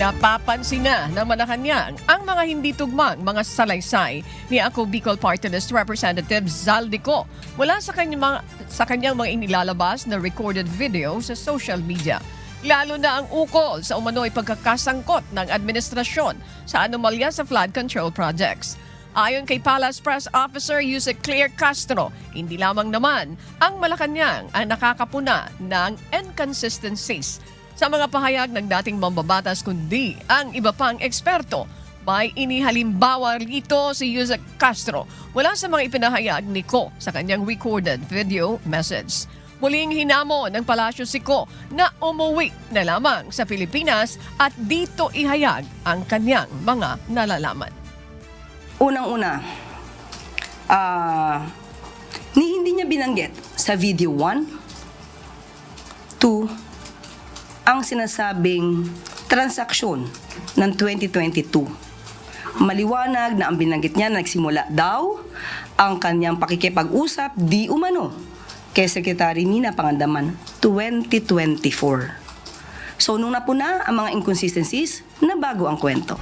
Napapansin na ng Malacanang ang mga hindi tugmang mga salaysay ni Ako Bicol Party List Representative Zaldico mula sa kanyang, sa kanyang mga inilalabas na recorded video sa social media. Lalo na ang ukol sa umano'y pagkakasangkot ng administrasyon sa anomalya sa flood control projects. Ayon kay Palace Press Officer Yusek Claire Castro, hindi lamang naman ang Malacanang ang nakakapuna ng inconsistencies sa mga pahayag ng dating mambabatas kundi ang iba pang eksperto. May inihalimbawa rito si Yusek Castro mula sa mga ipinahayag ni Ko sa kanyang recorded video message. Muling hinamo ng Palasyo si Ko na umuwi na lamang sa Pilipinas at dito ihayag ang kanyang mga nalalaman. Unang-una, ah, ni hindi niya binanggit sa video 1, 2, ang sinasabing transaksyon ng 2022. Maliwanag na ang binanggit niya na nagsimula daw ang kanyang pakikipag-usap di umano kay Secretary Nina Pangandaman 2024. So nung napuna ang mga inconsistencies, na bago ang kwento.